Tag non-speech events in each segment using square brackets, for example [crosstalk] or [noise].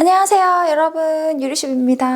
안녕하세요 여러분 유리쉽입니다.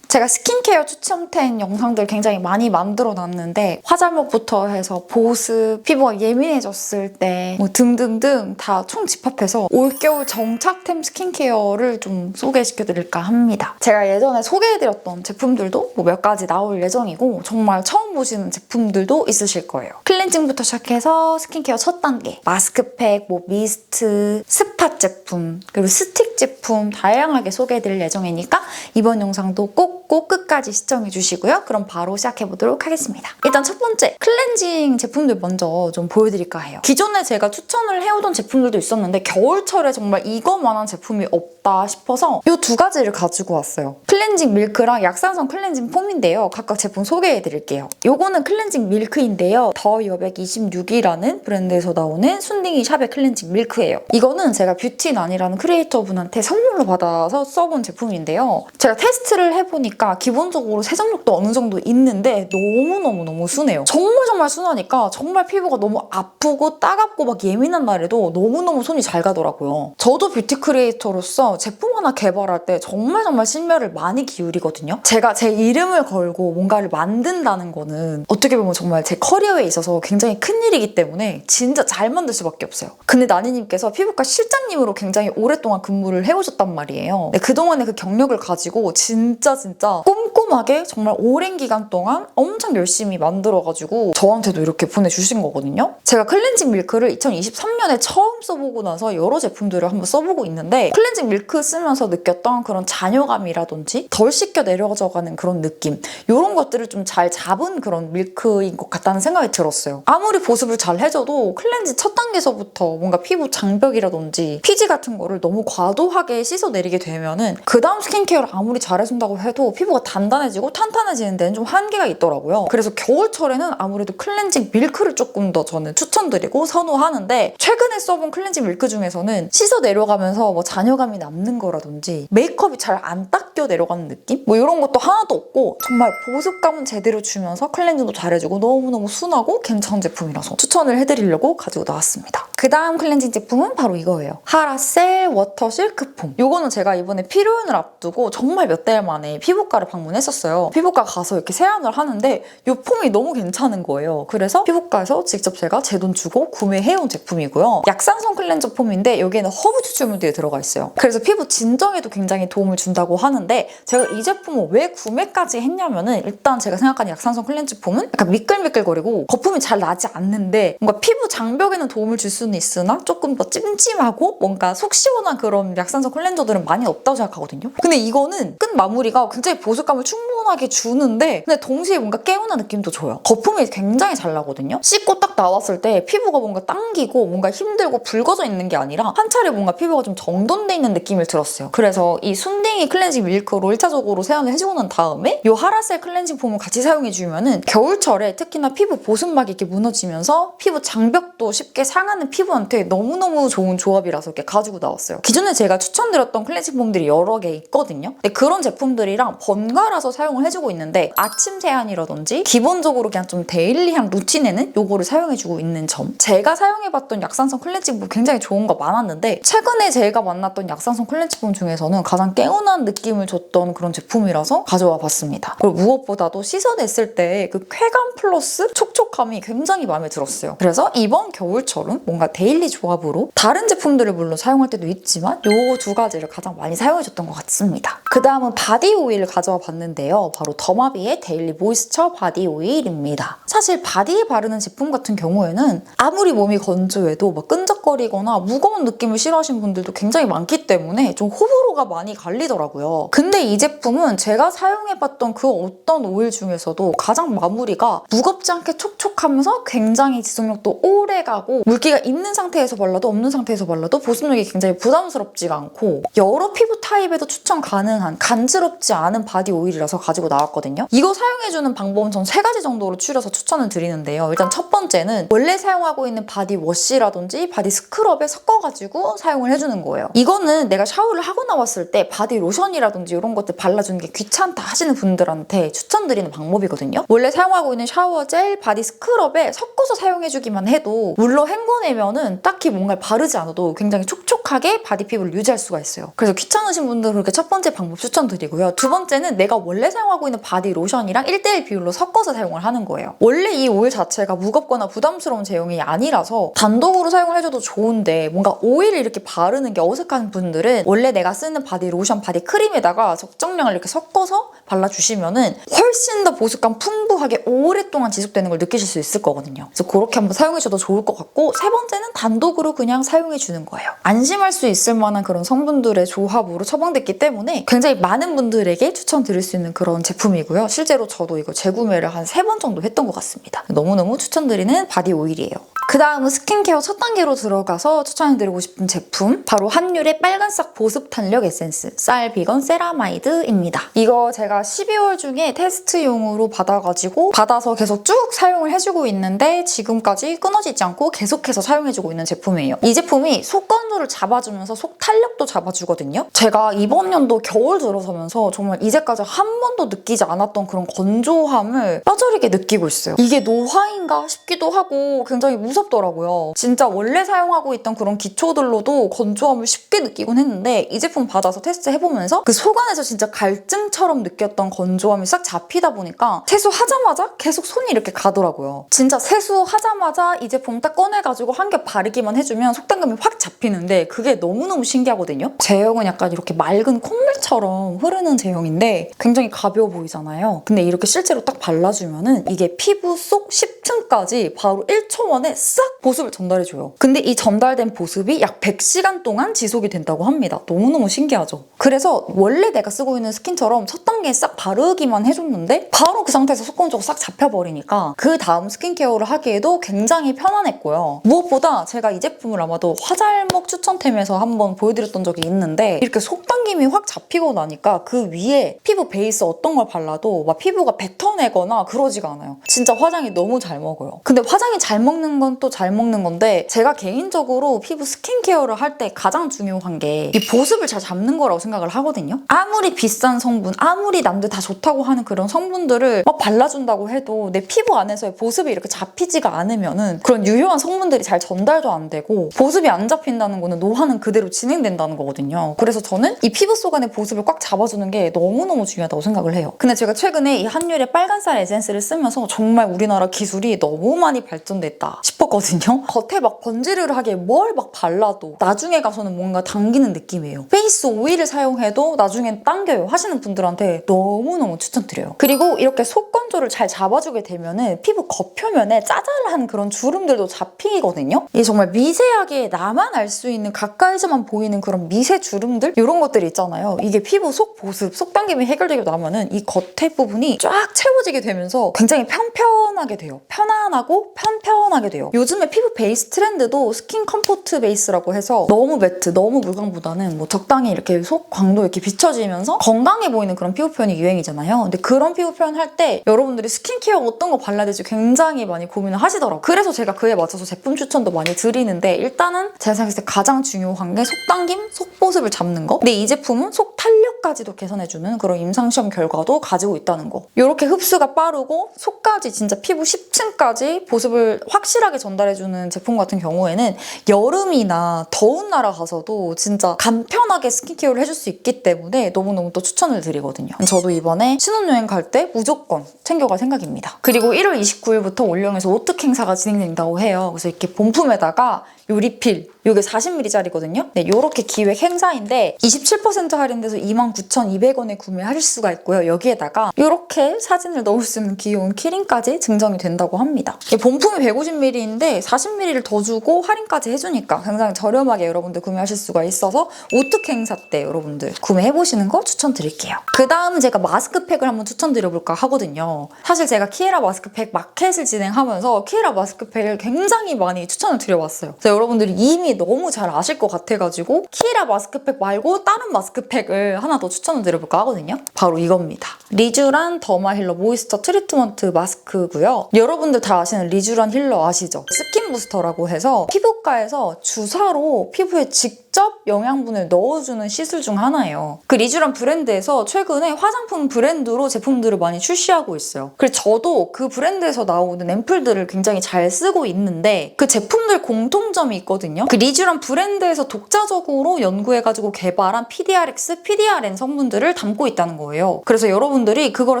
제가 스킨케어 추천템 영상들 굉장히 많이 만들어 놨는데 화잘먹부터 해서 보습, 피부가 예민해졌을 때 뭐 등등등 다 총 집합해서 올겨울 정착템 스킨케어를 좀 소개시켜 드릴까 합니다. 제가 예전에 소개해드렸던 제품들도 뭐 몇 가지 나올 예정이고 정말 처음 보시는 제품들도 있으실 거예요. 클렌징부터 시작해서 스킨케어 첫 단계, 마스크팩, 뭐 미스트, 스팟 제품, 그리고 스틱 제품 다양하게 소개해드릴 예정이니까 이번 영상도 꼭꼭 끝까지 시청해 주시고요. 그럼 바로 시작해 보도록 하겠습니다. 일단 첫 번째 클렌징 제품들 먼저 좀 보여드릴까 해요. 기존에 제가 추천을 해오던 제품들도 있었는데 겨울철에 정말 이거만한 제품이 없다 싶어서 이 두 가지를 가지고 왔어요. 클렌징 밀크랑 약산성 클렌징 폼인데요. 각각 제품 소개해 드릴게요. 요거는 클렌징 밀크인데요. 더 여백 26이라는 브랜드에서 나오는 순딩이 샵의 클렌징 밀크예요. 이거는 제가 뷰티난이라는 크리에이터 분한테 선물로 받아서 써본 제품인데요. 제가 테스트를 해보니까 기본적으로 세정력도 어느 정도 있는데 너무너무너무 순해요. 정말 정말 순하니까 정말 피부가 너무 아프고 따갑고 막 예민한 날에도 너무너무 손이 잘 가더라고요. 저도 뷰티 크리에이터로서 제품 하나 개발할 때 정말 정말 심혈을 많이 기울이거든요. 제가 제 이름을 걸고 뭔가를 만든다는 거는 어떻게 보면 정말 제 커리어에 있어서 굉장히 큰 일이기 때문에 진짜 잘 만들 수밖에 없어요. 근데 나니님께서 피부과 실장님으로 굉장히 오랫동안 근무를 해오셨단 말이에요. 네, 그동안의 그 경력을 가지고 진짜 진짜 꼼꼼하게 정말 오랜 기간 동안 엄청 열심히 만들어가지고 저한테도 이렇게 보내주신 거거든요. 제가 클렌징 밀크를 2023년에 처음 써보고 나서 여러 제품들을 한번 써보고 있는데 클렌징 밀크 쓰면서 느꼈던 그런 잔여감이라든지 덜 씻겨 내려져가는 그런 느낌 이런 것들을 좀 잘 잡은 그런 밀크인 것 같다는 생각이 들었어요. 아무리 보습을 잘 해줘도 클렌징 첫 단계에서부터 뭔가 피부 장벽이라든지 피지 같은 거를 너무 과도하게 씻어내리게 되면은 그 다음 스킨케어를 아무리 잘해준다고 해도 피부가 단단해지고 탄탄해지는 데는 좀 한계가 있더라고요. 그래서 겨울철에는 아무래도 클렌징 밀크를 조금 더 저는 추천드리고 선호하는데 최근에 써본 클렌징 밀크 중에서는 씻어 내려가면서 뭐 잔여감이 남는 거라든지 메이크업이 잘 안 닦여 내려가는 느낌? 뭐 이런 것도 하나도 없고 정말 보습감은 제대로 주면서 클렌징도 잘해주고 너무너무 순하고 괜찮은 제품이라서 추천을 해드리려고 가지고 나왔습니다. 그 다음 클렌징 제품은 바로 이거예요. 하라셀 워터 실크폼. 이거는 제가 이번에 피로연을 앞두고 정말 몇 달 만에 피부 과를 방문했었어요. 피부과 가서 이렇게 세안을 하는데 이 폼이 너무 괜찮은 거예요. 그래서 피부과에서 직접 제가 제 돈 주고 구매해온 제품이고요. 약산성 클렌저 폼인데 여기에는 허브 추출물들이 들어가 있어요. 그래서 피부 진정에도 굉장히 도움을 준다고 하는데 제가 이 제품을 왜 구매까지 했냐면은 일단 제가 생각하는 약산성 클렌즈 폼은 약간 미끌미끌거리고 거품이 잘 나지 않는데 뭔가 피부 장벽에는 도움을 줄 수는 있으나 조금 더 찜찜하고 뭔가 속 시원한 그런 약산성 클렌저들은 많이 없다고 생각하거든요. 근데 이거는 끝 마무리가 굉장히 보습감을 충분하게 주는데 근데 동시에 뭔가 개운한 느낌도 줘요. 거품이 굉장히 잘 나거든요. 씻고 딱 나왔을 때 피부가 뭔가 당기고 뭔가 힘들고 붉어져 있는 게 아니라 한 차례 뭔가 피부가 좀 정돈돼 있는 느낌을 들었어요. 그래서 이 순딩이 클렌징 밀크로 1차적으로 세안을 해주고 난 다음에 이 하라셀 클렌징 폼을 같이 사용해주면 은 겨울철에 특히나 피부 보습막이 이렇게 무너지면서 피부 장벽도 쉽게 상하는 피부한테 너무너무 좋은 조합이라서 이렇게 가지고 나왔어요. 기존에 제가 추천드렸던 클렌징 폼들이 여러 개 있거든요. 근데 그런 제품들이랑 번갈아서 사용을 해주고 있는데 아침 세안이라든지 기본적으로 그냥 좀 데일리한 루틴에는 요거를 사용해주고 있는 점. 제가 사용해봤던 약산성 클렌징 폼 굉장히 좋은 거 많았는데 최근에 제가 만났던 약산성 클렌징 폼 중에서는 가장 개운한 느낌을 줬던 그런 제품이라서 가져와 봤습니다. 그리고 무엇보다도 씻어냈을 때 그 쾌감 플러스 촉촉함이 굉장히 마음에 들었어요. 그래서 이번 겨울철은 뭔가 데일리 조합으로 다른 제품들을 물론 사용할 때도 있지만 요 두 가지를 가장 많이 사용해줬던 것 같습니다. 그 다음은 바디 오일을 가져와 봤는데요. 바로 더마비의 데일리 모이스처 바디 오일입니다. 사실 바디에 바르는 제품 같은 경우에는 아무리 몸이 건조해도 막 끈적거리거나 무거운 느낌을 싫어하시는 분들도 굉장히 많기 때문에 좀 호불호가 많이 갈리더라고요. 근데 이 제품은 제가 사용해봤던 그 어떤 오일 중에서도 가장 마무리가 무겁지 않게 촉촉하면서 굉장히 지속력도 오래 가고 물기가 있는 상태에서 발라도 없는 상태에서 발라도 보습력이 굉장히 부담스럽지가 않고 여러 피부 타입에도 추천 가능한 간지럽지 않은 바디 오일이라서 가지고 나왔거든요. 이거 사용해주는 방법은 전 세 가지 정도로 추려서 추천을 드리는데요. 일단 첫 번째는 원래 사용하고 있는 바디 워시라든지 바디 스크럽에 섞어가지고 사용을 해주는 거예요. 이거는 내가 샤워를 하고 나왔을 때 바디 로션이라든지 이런 것들 발라주는 게 귀찮다 하시는 분들한테 추천드리는 방법이거든요. 원래 사용하고 있는 샤워 젤, 바디 스크럽에 섞어서 사용해주기만 해도 물로 헹궈내면은 딱히 뭔가를 바르지 않아도 굉장히 촉촉하게 바디 피부를 유지할 수가 있어요. 그래서 귀찮으신 분들은 그렇게 첫 번째 방법 추천드리고요. 두 번째 는 내가 원래 사용하고 있는 바디 로션이랑 1대1 비율로 섞어서 사용을 하는 거예요. 원래 이 오일 자체가 무겁거나 부담스러운 제형이 아니라서 단독으로 사용을 해줘도 좋은데 뭔가 오일을 이렇게 바르는 게 어색한 분들은 원래 내가 쓰는 바디 로션, 바디 크림에다가 적정량을 이렇게 섞어서 발라주시면은 훨씬 더 보습감 풍부하게 오랫동안 지속되는 걸 느끼실 수 있을 거거든요. 그래서 그렇게 한번 사용해줘도 좋을 것 같고 세 번째는 단독으로 그냥 사용해주는 거예요. 안심할 수 있을 만한 그런 성분들의 조합으로 처방됐기 때문에 굉장히 많은 분들에게 추천드릴 수 있는 그런 제품이고요. 실제로 저도 이거 재구매를 한 세 번 정도 했던 것 같습니다. 너무너무 추천드리는 바디 오일이에요. 그 다음은 스킨케어 첫 단계로 들어가서 추천해드리고 싶은 제품 바로 한율의 빨간싹 보습 탄력 에센스 쌀 비건 세라마이드입니다. 이거 제가 12월 중에 테스트용으로 받아가지고 받아서 계속 쭉 사용을 해주고 있는데 지금까지 끊어지지 않고 계속해서 사용해주고 있는 제품이에요. 이 제품이 속 건조를 잡아주면서 속 탄력도 잡아주거든요. 제가 이번 연도 겨울 들어서면서 정말 이제까지 한 번도 느끼지 않았던 그런 건조함을 뼈저리게 느끼고 있어요. 이게 노화인가 싶기도 하고 굉장히 무섭더라고요. 진짜 원래 사용하고 있던 그런 기초들로도 건조함을 쉽게 느끼곤 했는데 이 제품 받아서 테스트 해보면서 그 속 안에서 진짜 갈증처럼 느 꼈던 건조함이 싹 잡히다 보니까 세수하자마자 계속 손이 이렇게 가더라고요. 진짜 세수하자마자 이 제품 딱 꺼내가지고 한 겹 바르기만 해주면 속당감이 확 잡히는데 그게 너무너무 신기하거든요. 제형은 약간 이렇게 맑은 콧물처럼 흐르는 제형인데 굉장히 가벼워 보이잖아요. 근데 이렇게 실제로 딱 발라주면 은 이게 피부 속 10층까지 바로 1초 만에 싹 보습을 전달해줘요. 근데 이 전달된 보습이 약 100시간 동안 지속이 된다고 합니다. 너무너무 신기하죠? 그래서 원래 내가 쓰고 있는 스킨처럼 첫 단계 에싹 바르기만 해줬는데 바로 그 상태에서 속건조가 싹 잡혀버리니까 그 다음 스킨케어를 하기에도 굉장히 편안했고요. 무엇보다 제가 이 제품을 아마도 화잘목 추천템에서 한번 보여드렸던 적이 있는데 이렇게 속당김이 확 잡히고 나니까 그 위에 피부 베이스 어떤 걸 발라도 막 피부가 뱉어내거나 그러지가 않아요. 진짜 화장이 너무 잘 먹어요. 근데 화장이 잘 먹는 건 또 잘 먹는 건데 제가 개인적으로 피부 스킨케어를 할 때 가장 중요한 게 이 보습을 잘 잡는 거라고 생각을 하거든요. 아무리 비싼 성분, 아무리 남들 다 좋다고 하는 그런 성분들을 막 발라준다고 해도 내 피부 안에서의 보습이 이렇게 잡히지가 않으면은 그런 유효한 성분들이 잘 전달도 안 되고 보습이 안 잡힌다는 거는 노화는 그대로 진행된다는 거거든요. 그래서 저는 이 피부 속 안에 보습을 꽉 잡아주는 게 너무너무 중요하다고 생각을 해요. 근데 제가 최근에 이 한율의 빨간살 에센스를 쓰면서 정말 우리나라 기술이 너무 많이 발전됐다 싶었거든요. [laughs] 겉에 막 번지르르 하게 뭘 막 발라도 나중에 가서는 뭔가 당기는 느낌이에요. 페이스 오일을 사용해도 나중엔 당겨요 하시는 분들한테 너무너무 추천드려요. 그리고 이렇게 속 건조를 잘 잡아주게 되면은 피부 겉표면에 짜잘한 그런 주름들도 잡히거든요. 이게 정말 미세하게 나만 알 수 있는 가까이서만 보이는 그런 미세 주름들 이런 것들이 있잖아요. 이게 피부 속 보습, 속 당김이 해결되고 나면은 이 겉에 부분이 쫙 채워지게 되면서 굉장히 편편하게 돼요. 편안하고 편편하게 돼요. 요즘에 피부 베이스 트렌드도 스킨 컴포트 베이스라고 해서 너무 매트, 너무 물광보다는 뭐 적당히 이렇게 속 광도 이렇게 비춰지면서 건강해 보이는 그런 피부 표현 이 유행이잖아요. 근데 그런 피부 표현 할 때 여러분들이 스킨케어 어떤 거 발라야 될지 굉장히 많이 고민을 하시더라고요. 그래서 제가 그에 맞춰서 제품 추천도 많이 드리는데 일단은 제가 생각했을 때 가장 중요한 게 속당김, 속보습을 잡는 거. 근데 이 제품은 속 탄력까지도 개선해주는 그런 임상시험 결과도 가지고 있다는 거. 이렇게 흡수가 빠르고 속까지 진짜 피부 10층까지 보습을 확실하게 전달해주는 제품 같은 경우에는 여름이나 더운 나라 가서도 진짜 간편하게 스킨케어를 해줄 수 있기 때문에 너무너무 또 추천을 드리거든요. 저도 이번에 신혼여행 갈 때 무조건 챙겨갈 생각입니다. 그리고 1월 29일부터 올영에서 오특 행사가 진행된다고 해요. 그래서 이렇게 본품에다가 요 리필 요게 40ml짜리거든요. 네, 요렇게 기획 행사인데 27% 할인돼서 29,200원에 구매하실 수가 있고요. 여기에다가 요렇게 사진을 넣을 수 있는 귀여운 키링까지 증정이 된다고 합니다. 본품이 150ml인데 40ml를 더 주고 할인까지 해주니까 굉장히 저렴하게 여러분들 구매하실 수가 있어서 오특 행사 때 여러분들 구매해보시는 거 추천드릴게요. 그 다음 제가 마스크팩을 한번 추천드려볼까 하거든요. 사실 제가 키에라 마스크팩 마켓을 진행하면서 키에라 마스크팩을 굉장히 많이 추천을 드려왔어요. 여러분들이 이미 너무 잘 아실 것 같아가지고 키에라 마스크팩 말고 다른 마스크팩을 하나 더 추천을 드려볼까 하거든요. 바로 이겁니다. 리쥬란 더마 힐러 모이스처 트리트먼트 마스크고요. 여러분들 다 아시는 리쥬란 힐러 아시죠? 스킨 부스터라고 해서 피부과에서 주사로 피부에 직 접 영양분을 넣어주는 시술 중 하나예요. 그 리쥬란 브랜드에서 최근에 화장품 브랜드로 제품들을 많이 출시하고 있어요. 그래서 저도 그 브랜드에서 나오는 앰플들을 굉장히 잘 쓰고 있는데 그 제품들 공통점이 있거든요. 그 리쥬란 브랜드에서 독자적으로 연구해가지고 개발한 PDRX, PDRN 성분들을 담고 있다는 거예요. 그래서 여러분들이 그걸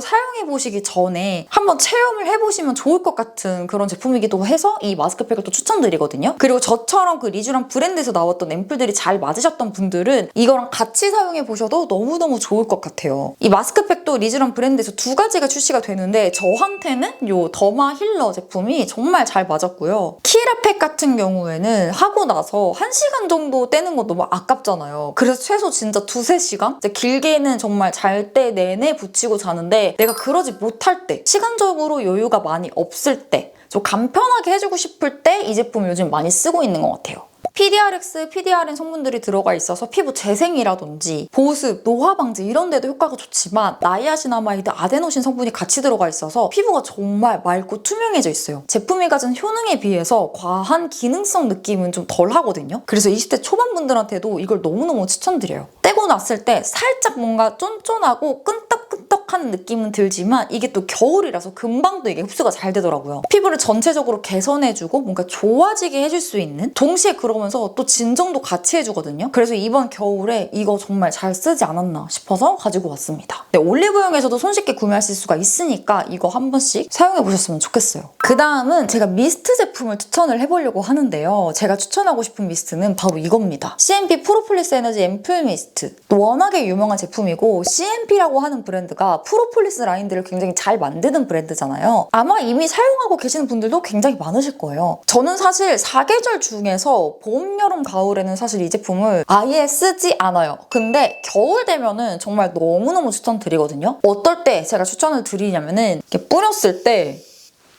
사용해 보시기 전에 한번 체험을 해보시면 좋을 것 같은 그런 제품이기도 해서 이 마스크팩을 또 추천드리거든요. 그리고 저처럼 그 리쥬란 브랜드에서 나왔던 앰플들이 잘 맞으셨던 분들은 이거랑 같이 사용해 보셔도 너무너무 좋을 것 같아요. 이 마스크팩도 리쥬란 브랜드에서 두 가지가 출시가 되는데 저한테는 요 더마 힐러 제품이 정말 잘 맞았고요. 키라팩 같은 경우에는 하고 나서 1시간 정도 떼는 거 너무 아깝잖아요. 그래서 최소 진짜 두세 시간? 길게는 정말 잘 때 내내 붙이고 자는데 내가 그러지 못할 때, 시간적으로 여유가 많이 없을 때, 좀 간편하게 해주고 싶을 때 이 제품 요즘 많이 쓰고 있는 것 같아요. PDRX, PDRN 성분들이 들어가 있어서 피부 재생이라든지 보습, 노화 방지 이런 데도 효과가 좋지만 나이아시나마이드, 아데노신 성분이 같이 들어가 있어서 피부가 정말 맑고 투명해져 있어요. 제품이 가진 효능에 비해서 과한 기능성 느낌은 좀 덜 하거든요. 그래서 20대 초반 분들한테도 이걸 너무너무 추천드려요. 떼고 났을 때 살짝 뭔가 쫀쫀하고 끈떡 끈떡한 느낌은 들지만 이게 또 겨울이라서 금방 또 이게 흡수가 잘 되더라고요. 피부를 전체적으로 개선해주고 뭔가 좋아지게 해줄 수 있는 동시에 그러면서 또 진정도 같이 해주거든요. 그래서 이번 겨울에 이거 정말 잘 쓰지 않았나 싶어서 가지고 왔습니다. 네, 올리브영에서도 손쉽게 구매하실 수가 있으니까 이거 한 번씩 사용해보셨으면 좋겠어요. 그 다음은 제가 미스트 제품을 추천을 해보려고 하는데요. 제가 추천하고 싶은 미스트는 바로 이겁니다. CMP 프로폴리스 에너지 앰플 미스트. 워낙에 유명한 제품이고 CMP라고 하는 브랜드가 프로폴리스 라인들을 굉장히 잘 만드는 브랜드잖아요. 아마 이미 사용하고 계시는 분들도 굉장히 많으실 거예요. 저는 사실 사계절 중에서 봄, 여름, 가을에는 사실 이 제품을 아예 쓰지 않아요. 근데 겨울 되면은 정말 너무너무 추천 드리거든요. 어떨 때 제가 추천을 드리냐면은 이렇게 뿌렸을 때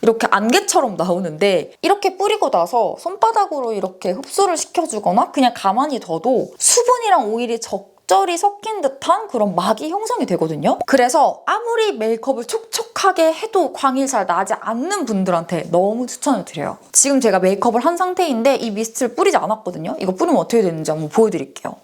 이렇게 안개처럼 나오는데 이렇게 뿌리고 나서 손바닥으로 이렇게 흡수를 시켜주거나 그냥 가만히 둬도 수분이랑 오일이 적절히 섞인 듯한 그런 막이 형성이 되거든요. 그래서 아무리 메이크업을 촉촉하게 해도 광이 잘 나지 않는 분들한테 너무 추천을 드려요. 지금 제가 메이크업을 한 상태인데 이 미스트를 뿌리지 않았거든요. 이거 뿌리면 어떻게 되는지 한번 보여드릴게요.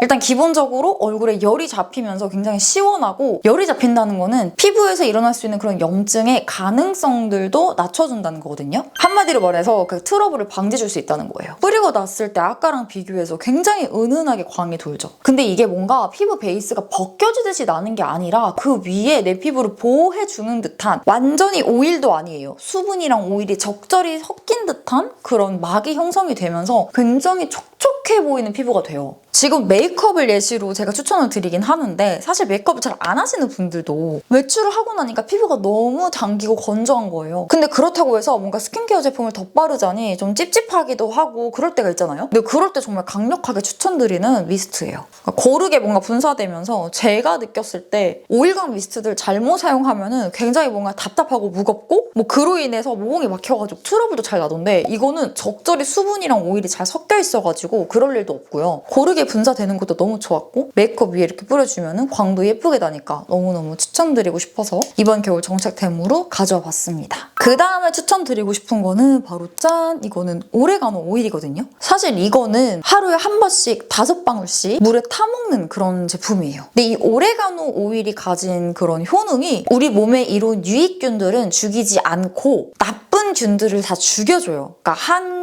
일단 기본적으로 얼굴에 열이 잡히면서 굉장히 시원하고 열이 잡힌다는 거는 피부에서 일어날 수 있는 그런 염증의 가능성들도 낮춰준다는 거거든요. 한마디로 말해서 그 트러블을 방지해줄 수 있다는 거예요. 뿌리고 났을 때 아까랑 비교해서 굉장히 은은하게 광이 돌죠. 근데 이게 뭔가 피부 베이스가 벗겨지듯이 나는 게 아니라 그 위에 내 피부를 보호해주는 듯한 완전히 오일도 아니에요. 수분이랑 오일이 적절히 섞인 듯한 그런 막이 형성이 되면서 굉장히 촉촉해 보이는 피부가 돼요. 지금 메이크업을 예시로 제가 추천을 드리긴 하는데 사실 메이크업을 잘 안 하시는 분들도 외출을 하고 나니까 피부가 너무 당기고 건조한 거예요. 근데 그렇다고 해서 뭔가 스킨케어 제품을 더 바르자니 좀 찝찝하기도 하고 그럴 때가 있잖아요. 근데 그럴 때 정말 강력하게 추천드리는 미스트예요. 그러니까 고르게 뭔가 분사되면서 제가 느꼈을 때 오일감 미스트들 잘못 사용하면 은 굉장히 뭔가 답답하고 무겁고 뭐 그로 인해서 모공이 막혀가지고 트러블도 잘 나던데 이거는 적절히 수분이랑 오일이 잘 섞여 있어가지고 그럴 일도 없고요. 고르게 분사되는 것도 너무 좋았고 메이크업 위에 이렇게 뿌려주면은 광도 예쁘게 나니까 너무너무 추천드리고 싶어서 이번 겨울 정책템으로 가져와 봤습니다. 그 다음에 추천드리고 싶은 거는 바로 짠! 이거는 오레가노 오일이거든요. 사실 이거는 하루에 한 번씩 다섯 방울씩 물에 타먹는 그런 제품이에요. 근데 이 오레가노 오일이 가진 그런 효능이 우리 몸에 이런 유익균들은 죽이지 않고 나쁜 균들을 다 죽여줘요. 그러니까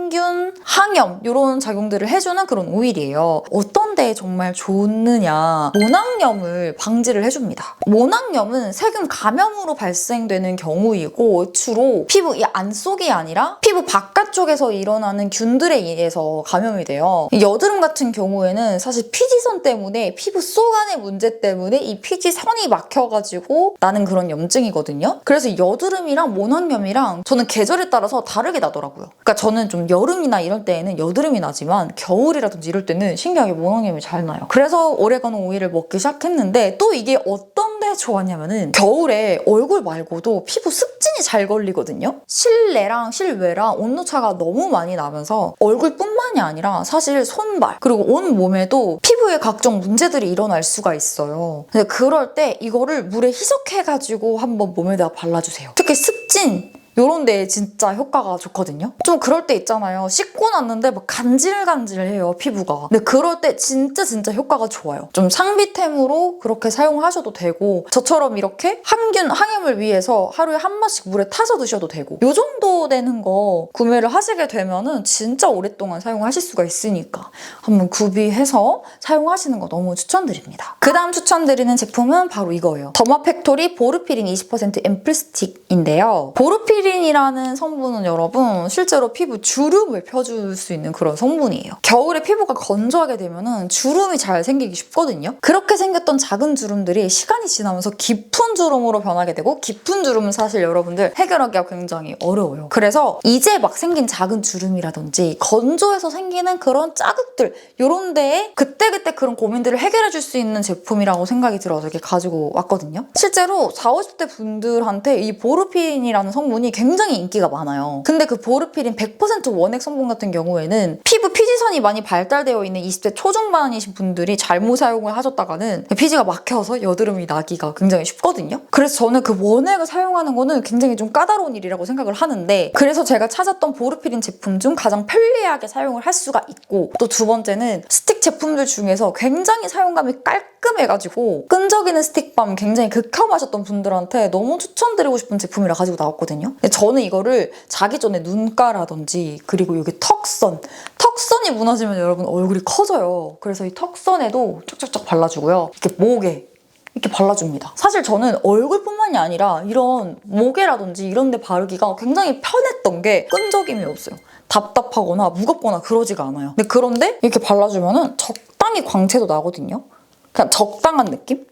항균, 항염 이런 작용들을 해주는 그런 오일이에요. 어떤 데에 정말 좋느냐 모낭염을 방지를 해줍니다. 모낭염은 세균 감염으로 발생되는 경우이고 주로 피부 이 안쪽이 아니라 피부 바깥쪽에서 일어나는 균들에 의해서 감염이 돼요. 여드름 같은 경우에는 사실 피지선 때문에 피부 속 안의 문제 때문에 이 피지선이 막혀가지고 나는 그런 염증이거든요. 그래서 여드름이랑 모낭염이랑 저는 계절에 따라서 다르게 나더라고요. 그러니까 저는 좀 여름이나 이럴 때에는 여드름이 나지만 겨울이라든지 이럴 때는 신기하게 모낭염이 잘 나요. 그래서 오레가노 오일을 먹기 시작했는데 또 이게 어떤 데서 좋았냐면은 겨울에 얼굴 말고도 피부 습진이 잘 걸리거든요. 실내랑 실외랑 온도차가 너무 많이 나면서 얼굴뿐만이 아니라 사실 손발 그리고 온 몸에도 피부에 각종 문제들이 일어날 수가 있어요. 근데 그럴 때 이거를 물에 희석해가지고 한번 몸에다가 발라주세요. 특히 습진 요런 데에 진짜 효과가 좋거든요. 좀 그럴 때 있잖아요. 씻고 났는데 막 간질간질해요, 피부가. 근데 그럴 때 진짜 진짜 효과가 좋아요. 좀 상비템으로 그렇게 사용하셔도 되고 저처럼 이렇게 항균, 항염을 위해서 하루에 한 번씩 물에 타서 드셔도 되고 요 정도 되는 거 구매를 하시게 되면은 진짜 오랫동안 사용하실 수가 있으니까 한번 구비해서 사용하시는 거 너무 추천드립니다. 그 다음 추천드리는 제품은 바로 이거예요. 더마팩토리 보르피린 20% 앰플 스틱인데요. 보르피린 이라는 성분은 여러분 실제로 피부 주름을 펴줄 수 있는 그런 성분이에요. 겨울에 피부가 건조하게 되면은 주름이 잘 생기기 쉽거든요. 그렇게 생겼던 작은 주름들이 시간이 지나면서 깊은 주름으로 변하게 되고 깊은 주름은 사실 여러분들 해결하기가 굉장히 어려워요. 그래서 이제 막 생긴 작은 주름이라든지 건조해서 생기는 그런 자극들 이런 데에 그때그때 그런 고민들을 해결해 줄 수 있는 제품이라고 생각이 들어서 이렇게 가지고 왔거든요. 실제로 40, 50대 분들한테 이 보르핀이라는 성분이 굉장히 인기가 많아요. 근데 그 보르피린 100% 원액 성분 같은 경우에는 피부 피지선이 많이 발달되어 있는 20대 초중반이신 분들이 잘못 사용을 하셨다가는 피지가 막혀서 여드름이 나기가 굉장히 쉽거든요. 그래서 저는 그 원액을 사용하는 거는 굉장히 좀 까다로운 일이라고 생각을 하는데 그래서 제가 찾았던 보르피린 제품 중 가장 편리하게 사용을 할 수가 있고 또 두 번째는 스틱 제품들 중에서 굉장히 사용감이 깔끔해가지고 끈적이는 스틱밤 굉장히 극혐하셨던 분들한테 너무 추천드리고 싶은 제품이라 가지고 나왔거든요. 저는 이거를 자기 전에 눈가라든지 그리고 여기 턱선 턱선이 무너지면 여러분 얼굴이 커져요. 그래서 이 턱선에도 쫙쫙쫙 발라주고요. 이렇게 목에 이렇게 발라줍니다. 사실 저는 얼굴뿐만이 아니라 이런 목에라든지 이런 데 바르기가 굉장히 편했던 게 끈적임이 없어요. 답답하거나 무겁거나 그러지가 않아요. 근데 그런데 이렇게 발라주면은 적당히 광채도 나거든요. 그냥 적당한 느낌?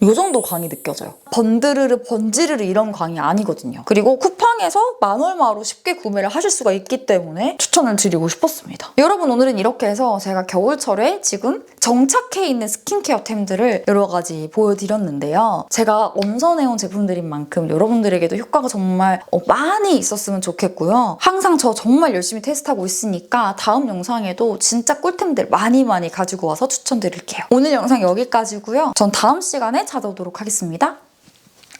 이 정도 광이 느껴져요. 번드르르 번지르르 이런 광이 아니거든요. 그리고 쿠팡에서 만 얼마로 쉽게 구매를 하실 수가 있기 때문에 추천을 드리고 싶었습니다. 여러분 오늘은 이렇게 해서 제가 겨울철에 지금 정착해 있는 스킨케어템들을 여러 가지 보여드렸는데요. 제가 엄선해온 제품들인 만큼 여러분들에게도 효과가 정말 어, 많이 있었으면 좋겠고요. 항상 저 정말 열심히 테스트하고 있으니까 다음 영상에도 진짜 꿀템들 많이 많이 가지고 와서 추천드릴게요. 오늘 영상 여기까지고요. 전 다음 시간에 찾아오도록 하겠습니다.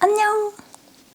안녕!